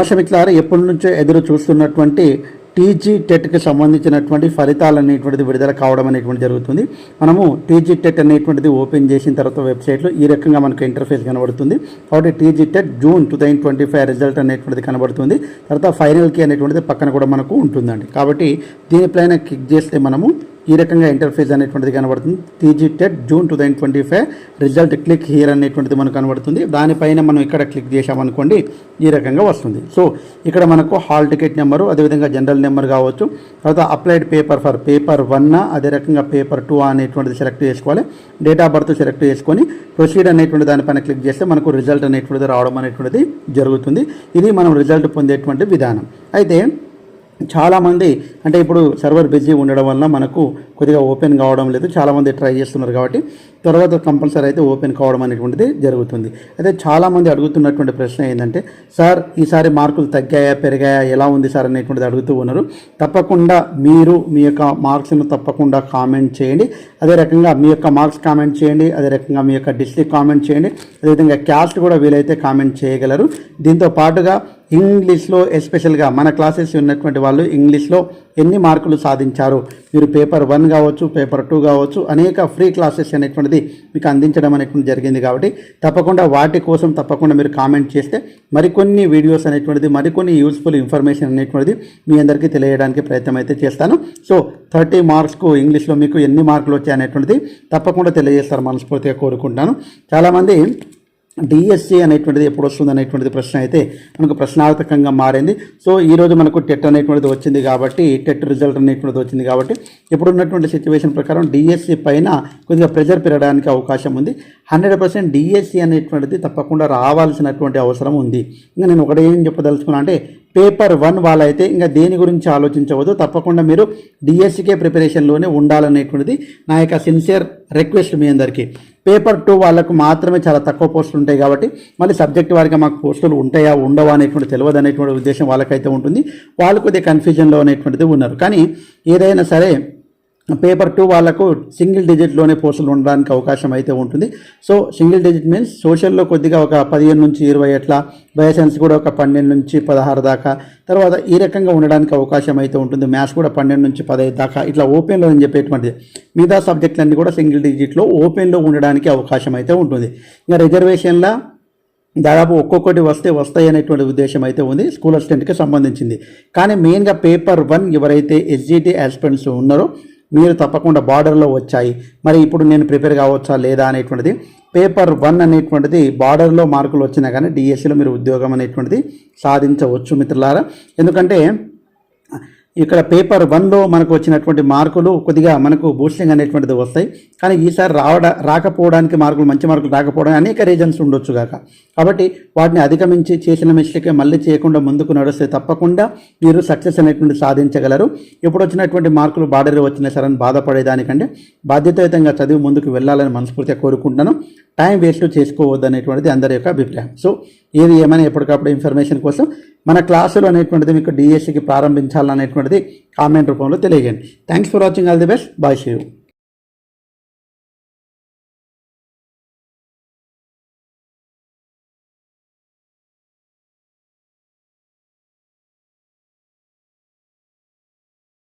రాష్ట్రమిత్రులారా ఎప్పటి నుంచో ఎదురు చూస్తున్నటువంటి టీజీ టెట్కి సంబంధించినటువంటి ఫలితాలు అనేటువంటిది విడుదల కావడం అనేటువంటి జరుగుతుంది. మనము టీజీ టెట్ అనేటువంటిది ఓపెన్ చేసిన తర్వాత వెబ్సైట్లో ఈ రకంగా మనకు ఇంటర్ఫేస్ కనబడుతుంది. కాబట్టి TG TET June two thousand twenty five result అనేటువంటిది కనబడుతుంది. తర్వాత ఫైనల్ కీ అనేటువంటిది పక్కన కూడా మనకు ఉంటుందండి. కాబట్టి దీనిపైన క్లిక్ చేస్తే మనము ఈ రకంగా ఇంటర్ఫేస్ అనేటువంటిది కనబడుతుంది. TG TET June two thousand twenty five result click here అనేటువంటిది మనకు కనబడుతుంది. దానిపైన మనం ఇక్కడ క్లిక్ చేసామనుకోండి ఈ రకంగా వస్తుంది. సో ఇక్కడ మనకు హాల్ టికెట్ నెంబరు అదేవిధంగా జనరల్ నెంబర్ కావచ్చు తర్వాత applied paper for paper one అదే రకంగా పేపర్ టూ అనేటువంటిది సెలెక్ట్ చేసుకోవాలి. డేట్ ఆఫ్ బర్త్ సెలెక్ట్ చేసుకొని ప్రొసీడ్ అనేటువంటి దానిపైన క్లిక్ చేస్తే మనకు రిజల్ట్ అనేటువంటిది రావడం అనేటువంటిది జరుగుతుంది. ఇది మనం రిజల్ట్ పొందేటువంటి విధానం. అయితే చాలామంది అంటే ఇప్పుడు సర్వర్ బిజీ ఉండడం వల్ల మనకు కొద్దిగా ఓపెన్ కావడం లేదు చాలామంది ట్రై చేస్తున్నారు కాబట్టి తర్వాత కంపల్సరీ అయితే ఓపెన్ కావడం అనేటువంటిది జరుగుతుంది. అయితే చాలామంది అడుగుతున్నటువంటి ప్రశ్న ఏంటంటే సార్ ఈసారి మార్కులు తగ్గాయా పెరిగాయా ఎలా ఉంది సార్? అనేటువంటిది అడుగుతూ ఉన్నారు. తప్పకుండా మీరు మీ యొక్క మార్క్స్ను తప్పకుండా కామెంట్ చేయండి. అదే రకంగా మీ యొక్క మార్క్స్ కామెంట్ చేయండి అదే రకంగా మీ యొక్క డిస్ట్రిక్ట్ కామెంట్ చేయండి. అదేవిధంగా క్యాస్ట్ కూడా వీలైతే కామెంట్ చేయగలరు. దీంతో పాటుగా ఇంగ్లీష్లో ఎస్పెషల్గా మన క్లాసెస్ ఉన్నటువంటి వాళ్ళు ఇంగ్లీష్లో ఎన్ని మార్కులు సాధించారు? మీరు పేపర్ వన్ కావచ్చు పేపర్ టూ కావచ్చు అనేక ఫ్రీ క్లాసెస్ అనేటువంటిది మీకు అందించడం అనేటువంటి జరిగింది కాబట్టి తప్పకుండా వాటి కోసం తప్పకుండా మీరు కామెంట్ చేస్తే మరికొన్ని వీడియోస్ అనేటువంటిది మరికొన్ని యూస్ఫుల్ ఇన్ఫర్మేషన్ అనేటువంటిది మీ అందరికీ తెలియడానికి ప్రయత్నం అయితే చేస్తాను. సో థర్టీ మార్క్స్కు ఇంగ్లీష్లో మీకు ఎన్ని మార్కులు వచ్చాయి అనేటువంటిది తప్పకుండా తెలియజేస్తారు మనస్ఫూర్తిగా కోరుకుంటాను చాలామంది డిఎస్సి అనేటువంటిది ఎప్పుడు వస్తుంది అనేటువంటిది ప్రశ్న అయితే మనకు ప్రశ్నార్థకంగా మారింది. సో ఈరోజు మనకు టెట్ అనేటువంటిది వచ్చింది కాబట్టి టెట్ రిజల్ట్ అనేటువంటిది వచ్చింది కాబట్టి ఇప్పుడు ఉన్నటువంటి సిచ్యువేషన్ ప్రకారం డిఎస్సి పైన కొద్దిగా ప్రెజర్ పెరగడానికి అవకాశం ఉంది. హండ్రెడ్ పర్సెంట్ డిఎస్సి అనేటువంటిది తప్పకుండా రావాల్సినటువంటి అవసరం ఉంది. ఇంకా నేను ఒకటి ఏం చెప్పదలుచుకున్నా అంటే పేపర్ వన్ వాళ్ళైతే ఇంకా దేని గురించి ఆలోచించవద్దు. తప్పకుండా మీరు డిఎస్సికే ప్రిపరేషన్లోనే ఉండాలనేటువంటిది నా యొక్క సిన్సియర్ రిక్వెస్ట్ మీ అందరికీ. పేపర్ టూ వాళ్ళకు మాత్రమే చాలా తక్కువ పోస్టులు ఉంటాయి కాబట్టి మళ్ళీ సబ్జెక్ట్ వారిగా మాకు పోస్టులు ఉంటాయా ఉండవా అనేటువంటి తెలియదు అనేటువంటి ఉద్దేశం వాళ్ళకైతే ఉంటుంది. వాళ్ళు కొద్దిగా కన్ఫ్యూజన్లో అనేటువంటిది ఉన్నారు. కానీ ఏదైనా సరే పేపర్ టూ వాళ్ళకు సింగిల్ డిజిట్లోనే పోస్టులు ఉండడానికి అవకాశం అయితే ఉంటుంది. సో సింగిల్ డిజిట్ మీన్స్ సోషల్లో కొద్దిగా ఒక పదిహేను నుంచి ఇరవై ఎట్లా బయోసైన్స్ కూడా ఒక పన్నెండు నుంచి పదహారు దాకా. తర్వాత ఈ రకంగా ఉండడానికి అవకాశం అయితే ఉంటుంది. మ్యాథ్స్ కూడా పన్నెండు నుంచి పదహైదు దాకా. ఇట్లా ఓపెన్లో అని చెప్పేటువంటిది. మిగతా సబ్జెక్టులన్నీ కూడా సింగిల్ డిజిట్లో ఓపెన్లో ఉండడానికి అవకాశం అయితే ఉంటుంది. ఇంకా రిజర్వేషన్ల దాదాపు ఒక్కొక్కటి వస్తే వస్తాయి అనేటువంటి ఉద్దేశం అయితే ఉంది. స్కూల్ అసిస్టెంట్కి సంబంధించింది. కానీ మెయిన్గా పేపర్ వన్ ఎవరైతే ఎస్జిటి ఆస్పిరెంట్స్ ఉన్నారో మీరు తప్పకుండా బార్డర్లో వచ్చాయి. మరి ఇప్పుడు నేను ప్రిపేర్ కావచ్చా లేదా అనేటువంటిది పేపర్ వన్ అనేటువంటిది బార్డర్లో మార్కులు వచ్చినా కానీ డిఎస్సిలో మీరు ఉద్యోగం అనేటువంటిది సాధించవచ్చు మిత్రులారా. ఎందుకంటే ఇక్కడ పేపర్ వన్లో మనకు వచ్చినటువంటి మార్కులు కొద్దిగా మనకు బూస్టింగ్ అనేటువంటిది వస్తాయి. కానీ ఈసారి రావడ రాకపోవడానికి మార్కులు మంచి మార్కులు రాకపోవడానికి అనేక రీజన్స్ ఉండొచ్చు కాక కాబట్టి వాటిని అధిగమించి చేసిన మిస్టేకే మళ్ళీ చేయకుండా ముందుకు నడిస్తే తప్పకుండా మీరు సక్సెస్ అనేటువంటి సాధించగలరు. ఇప్పుడు వచ్చినటువంటి మార్కులు బార్డర్ వచ్చినా సరే అని బాధపడేదానికంటే బాధ్యతాయుతంగా చదివి ముందుకు వెళ్ళాలని మనస్ఫూర్తిగా కోరుకుంటున్నాను. టైం వేస్ట్ చేసుకోవద్దు అనేటువంటిది అందరి యొక్క అభిప్రాయం. సో ఏది ఏమైనా ఎప్పటికప్పుడు ఇన్ఫర్మేషన్ కోసం మన క్లాసులు అనేటువంటిది మీకు డిఎస్సికి ప్రారంభించాలనేటువంటిది కామెంట్ రూపంలో తెలియజేయండి. Thanks for watching all the best bye shoe